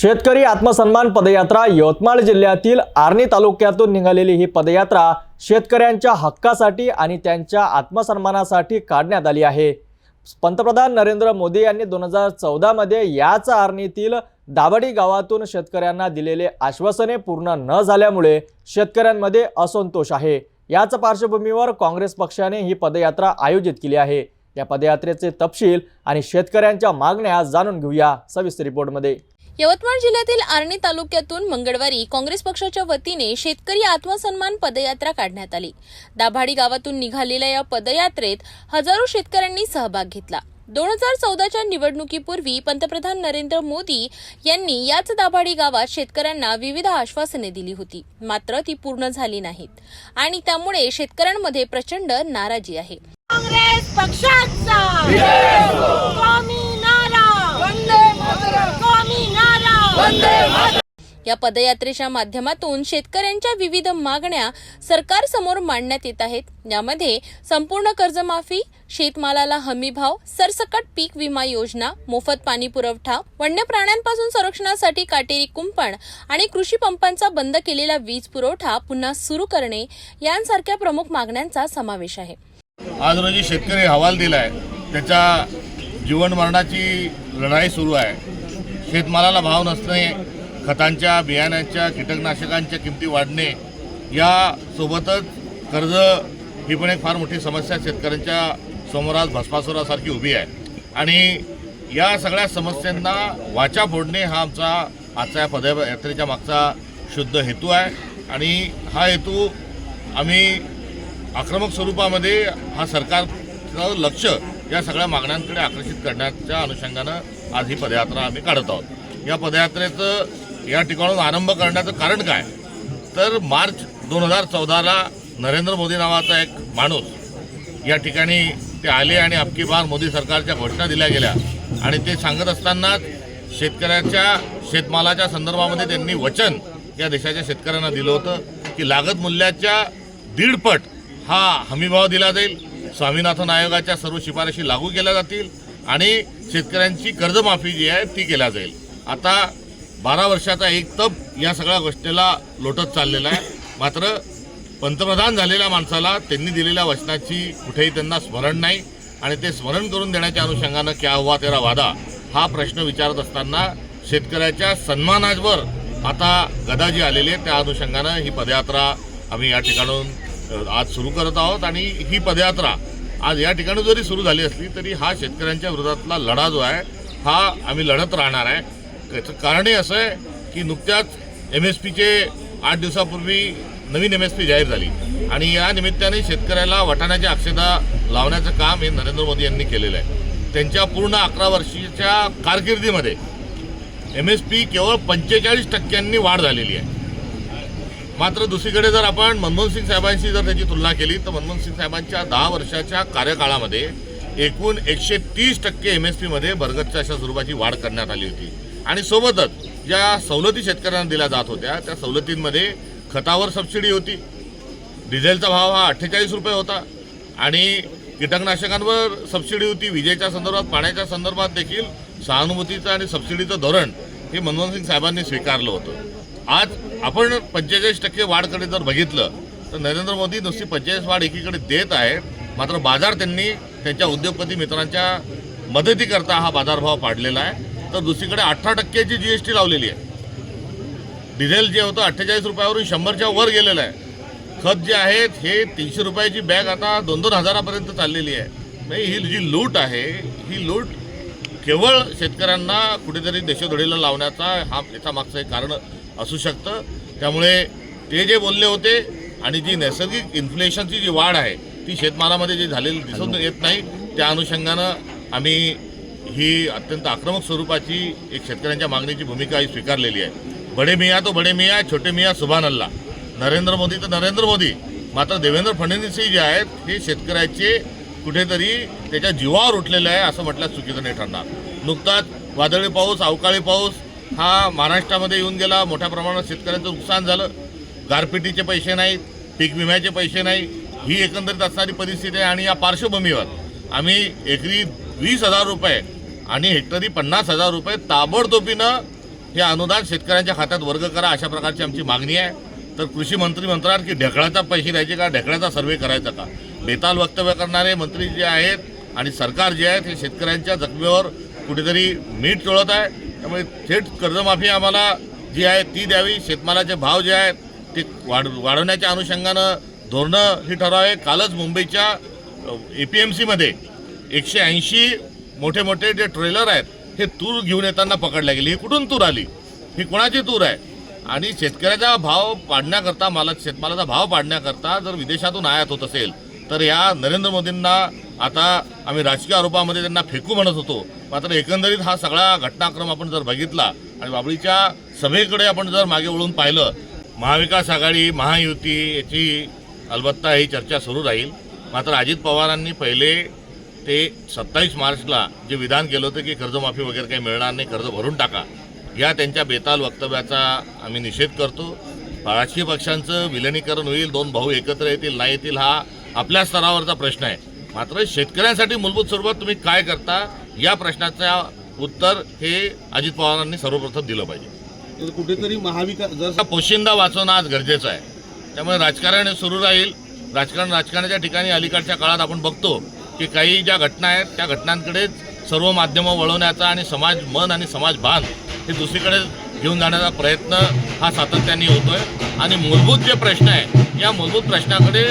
शेतकरी आत्मसन्मान पदयात्रा यवतमाळ जिल्ह्यातील आर्णी तालुक्यातून निघालेली ही पदयात्रा शेतकऱ्यांच्या हक्कासाठी आणि त्यांच्या आत्मसन्मानासाठी काढण्यात आली आहे. पंतप्रधान नरेंद्र मोदी यांनी दोन हजार चौदामध्ये याच आर्णीतील दाबडी गावातून शेतकऱ्यांना दिलेले आश्वासने पूर्ण न झाल्यामुळे शेतकऱ्यांमध्ये असंतोष आहे. याच पार्श्वभूमीवर काँग्रेस पक्षाने ही पदयात्रा आयोजित केली आहे. या पदयात्रेचे तपशील आणि शेतकऱ्यांच्या मागण्या जाणून घेऊया. सविस्तर रिपोर्टमध्ये. यवतमाळ जिल्ह्यातील आर्णी तालुक्यातून मंगळवारी काँग्रेस पक्षाच्या वतीने शेतकरी आत्मसन्मान पदयात्रा काढण्यात आली. दाभाडी गावातून निघालेल्या या पदयात्रेत हजारो शेतकऱ्यांनी सहभाग घेतला. दोन हजार चौदाच्या निवडणुकीपूर्वी पंतप्रधान नरेंद्र मोदी यांनी याच दाभाडी गावात शेतकऱ्यांना विविध आश्वासने दिली होती. मात्र ती पूर्ण झाली नाहीत. आणि त्यामुळे शेतकऱ्यांमध्ये प्रचंड नाराजी आहे. काँग्रेस पक्षाचा! या पदयात्रेच्या माध्यमातून शेतकऱ्यांच्या विविध मागण्या सरकार समोर मांडण्यात येत आहेत. यामध्ये संपूर्ण कर्जमाफी शेतमालाला हमी भाव सरसकट पीक विमा योजना मोफत पाणी पुरवठा वन्य प्राण्यांपासून संरक्षणासाठी काटेरी कुंपण आणि कृषी पंपांचा बंद केलेला वीज पुरवठा पुन्हा सुरू करणे यांसारख्या प्रमुख मागण्यांचा समावेश आहे. आज रोजी शेतकरी हवाल दिलाय. त्याच्या जीवन मरणाची लढाई सुरू आहे. शेतमालाला भाव नसणे खतांच्या बियाण्यांच्या कीटकनाशकांच्या किमती वाढणे यासोबतच कर्ज ही पण एक फार मोठी समस्या शेतकऱ्यांच्या समोर आज भस्मासुरासारखी उभी आहे. आणि या सगळ्या समस्यांना वाचा फोडणे हा आमचा आजच्या या पदयात्रेच्या मागचा शुद्ध हेतू आहे. आणि हा हेतू आम्ही आक्रमक स्वरूपामध्ये हा सरकारचं लक्ष या सगळ्या मागण्यांकडे आकर्षित करण्याच्या अनुषंगानं आज ही पदयात्रा आम्ही काढत आहोत. या पदयात्रेचं या ठिकाणाहून आरंभ करण्याचं कारण काय? तर मार्च दोन हजार चौदाला नरेंद्र मोदी नावाचा एक माणूस या ठिकाणी ते आले आणि अबकी बार मोदी सरकारच्या घोषणा दिल्या गेल्या. आणि ते सांगत असतानाच शेतकऱ्याच्या शेतमालाच्या संदर्भामध्ये त्यांनी वचन या देशाच्या शेतकऱ्यांना दिलं होतं की लागत मूल्याच्या दीडपट हा हमीभाव दिला जाईल. स्वामीनाथन आयोगाच्या सर्व शिफारशी लागू केल्या जातील आणि शेतकऱ्यांची कर्जमाफी जी आहे ती केल्या जाईल. आता बारा वर्षाचा एक तप या सगळ्या गोष्टीला लोटत चाललेला आहे. मात्र पंतप्रधान झालेल्या माणसाला त्यांनी दिलेल्या वचनाची कुठेही त्यांना स्मरण नाही आणि ते स्मरण करून देण्याच्या अनुषंगानं क्या हुआ तेरा वादा हा प्रश्न विचारत असताना शेतकऱ्याच्या सन्मानावर आता गदाजी आलेली आहे त्या अनुषंगानं ही पदयात्रा आम्ही या ठिकाणून आज सुरू करत आहोत आणि ही पदयात्रा आज या ठिकाणी जरी सुरू झाली असली तरी हा शेतकऱ्यांच्या विरोधातला लढा जो आहे हा आम्ही लढत राहणार आहे. त्याचं कारणही असं आहे की नुकत्याच एम एस पीचे आठ दिवसापूर्वी नवीन एम एस पी जाहीर झाली. आणि या निमित्ताने शेतकऱ्याला वाटाण्याच्या अक्षदा लावण्याचं काम हे नरेंद्र मोदी यांनी केलेलं आहे. त्यांच्या पूर्ण अकरा वर्षाच्या कारकिर्दीमध्ये एम एस पी केवळ पंचेचाळीस टक्क्यांनी वाढ झालेली आहे. मात्र दुसरीकडे जर आपण मनमोहन सिंग साहेबांशी जर त्याची तुलना केली तर मनमोहन सिंग साहेबांच्या दहा वर्षाच्या कार्यकाळामध्ये एकूण एकशे तीस टक्के एम एस पीमध्ये भरगतच्या अशा स्वरूपाची वाढ करण्यात आली होती. आणि सोबतच ज्या सवलती शेतकऱ्यांना दिल्या जात होत्या त्या सवलतींमध्ये खतावर सबसिडी होती. डिझेलचा भाव हा अठ्ठेचाळीस रुपये होता आणि कीटकनाशकांवर सबसिडी होती. विजेच्या संदर्भात पाण्याच्या संदर्भात देखील सहानुभूतीचं आणि सबसिडीचं धोरण हे मनमोहन सिंग साहेबांनी स्वीकारलं होतं. आज आपण पंचेचाळीस टक्के वाढकडे जर बघितलं तर नरेंद्र मोदी नुसती पंचेचाळीस वाढ एकीकडे देत आहे मात्र बाजार त्यांनी त्यांच्या उद्योगपती मित्रांच्या मदतीकरता हा बाजारभाव पाडलेला आहे. तर दुसरीकडे अठरा टक्क्याची जी एस टी लावलेली आहे. डिझेल जे होतं अठ्ठेचाळीस रुपयावरून शंभरच्या वर गेलेलं आहे. खत जे आहेत हे तीनशे रुपयाची बॅग आता दोन दोन हजारापर्यंत चाललेली आहे. म्हणजे ही जी लूट आहे ही लूट केवळ शेतकऱ्यांना कुठेतरी देशोधडीला लावण्याचा हा याचा मागचं एक कारण असू शकतं. त्यामुळे ते जे बोलले होते आणि जी नैसर्गिक इन्फ्लेशनची जी वाढ आहे ती शेतमालामध्ये जी झालेली दिसून येत नाही त्या अनुषंगानं आम्ही ही अत्यंत आक्रमक स्वरूपाची एक शेतकऱ्यांच्या मागणीची भूमिका ही स्वीकारलेली आहे. बडे मिया तो बडे मिया छोटे मिया सुभान अल्ला नरेंद्र मोदी तर नरेंद्र मोदी. मात्र देवेंद्र फडणवीसही जे आहेत हे शेतकऱ्याचे कुठेतरी त्याच्या जीवावर उठलेले आहे असं म्हटल्यास चुकीचं नाही ठरणार. नुकताच वादळी पाऊस अवकाळी पाऊस हा महाराष्ट्रामध्ये येऊन गेला. मोठ्या प्रमाणात शेतकऱ्यांचं नुकसान झालं. गारपिटीचे पैसे नाहीत पीक विम्याचे पैसे नाही ही एकंदरीत असणारी परिस्थिती आहे आणि या पार्श्वभूमीवर आम्ही एकरी वीस हजार रुपये आणि हेक्टरी पन्नास हजार रुपये ताबडतोबीनं हे अनुदान शेतकऱ्यांच्या खात्यात वर्ग करा अशा प्रकारची आमची मागणी आहे. तर कृषी मंत्री म्हणतात की ढेकळाचा पैसे द्यायचे का ढेकळाचा सर्वे करायचा का? बेताल वक्तव्य करणारे मंत्री जे आहेत आणि सरकार जे आहेत हे शेतकऱ्यांच्या जखमेवर कुठेतरी मीठ चोळत आहे. त्यामुळे थेट कर्जमाफी आम्हाला जी आहे ती द्यावी. शेतमालाचे भाव जे आहेत ते वाढ वाढवण्याच्या अनुषंगानं धोरणं ही आहे कालच मुंबईच्या ए पी एम सीमध्ये एकशे ऐंशी मोठे मोठे जे ट्रेलर आहेत हे तूर घेऊन येताना पकडल्या गेली. ही कुठून तूर आली? ही कोणाची तूर आहे? आणि शेतकऱ्याचा भाव पाडण्याकरता माला शेतमालाचा भाव पाडण्याकरता जर विदेशातून आयात होत असेल तर या नरेंद्र मोदींना आता आम्ही राजकीय आरोपामध्ये त्यांना फेकू म्हणत होतो. मात्र एकंदरीत हा सगळा घटनाक्रम आपण जर बघितला आणि बाबळीच्या सभेकडे आपण जर मागे वळून पाहिलं महाविकास आघाडी महायुती याची अलबत्ता ही चर्चा सुरू राहील. मात्र अजित पवारांनी पहिले ते सत्तावीस मार्चला जे विधान केलं होतं की कर्जमाफी वगैरे काही मिळणार नाही कर्ज भरून टाका या त्यांच्या बेताल वक्तव्याचा आम्ही निषेध करतो. राजकीय पक्षांचं विलिनीकरण होईल दोन भाऊ एकत्र येतील नाही येतील हा आपल्या स्तरावरचा प्रश्न आहे. मात्र शेतकऱ्यांसाठी मूलभूत स्वरूपात तुम्ही काय करता या प्रश्नाचं उत्तर हे अजित पवारांनी सर्वप्रथम दिलं पाहिजे. तर कुठेतरी महाविकास जर पोशिंदा वाचवणं आज गरजेचं आहे. त्यामुळे राजकारण सुरू राहील. राजकारण राजकारणाच्या ठिकाणी अलीकडच्या काळात आपण बघतो. की काही ज्या घटना आहेत त्या घटनांकडेच सर्व माध्यमं वळवण्याचा आणि समाज मन आणि समाज भान हे दुसरीकडे घेऊन जाण्याचा प्रयत्न हा सातत्याने होतोय. आणि मूलभूत जे प्रश्न आहे या मूलभूत प्रश्नाकडे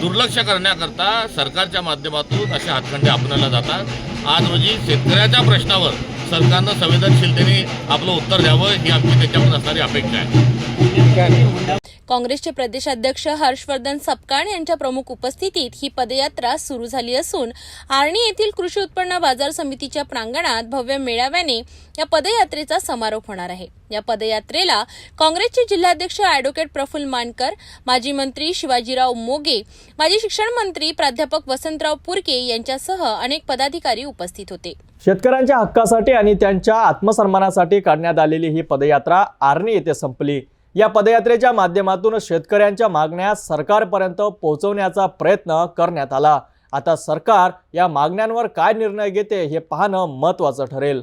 दुर्लक्ष करण्याकरता सरकारच्या माध्यमातून असे हातखंडे आपणाला जातात. आज रोजी शेतकऱ्याच्या प्रश्नावर सरकारनं संवेदनशीलतेने आपलं उत्तर द्यावं ही आमची त्याच्याकडून असणारी अपेक्षा आहे. काँग्रेसचे प्रदेशाध्यक्ष हर्षवर्धन सपकाळ यांच्या प्रमुख उपस्थितीत ही पदयात्रा सुरू झाली असून आर्णी येथील कृषी उत्पन्न बाजार समितीच्या प्रांगणात भव्य मेळाव्याने या पदयात्रेचा समारोप होणार आहे. या पदयात्रेला काँग्रेसचे जिल्हाध्यक्ष अॅडव्होकेट प्रफुल्ल मानकर माजी मंत्री शिवाजीराव मोगे माजी शिक्षण मंत्री प्राध्यापक वसंतराव पुरके यांच्यासह अनेक पदाधिकारी उपस्थित होते. शेतकऱ्यांच्या हक्कासाठी आणि त्यांच्या आत्मसन्मानासाठी काढण्यात आलेली ही पदयात्रा आर्णी येथे संपली. या पदयात्रेच्या माध्यमातून शेतकऱ्यांच्या मागण्या सरकारपर्यंत पोहोचवण्याचा प्रयत्न करण्यात आला. आता सरकार या मागण्यांवर काय निर्णय घेते हे पाहणं महत्त्वाचं ठरेल.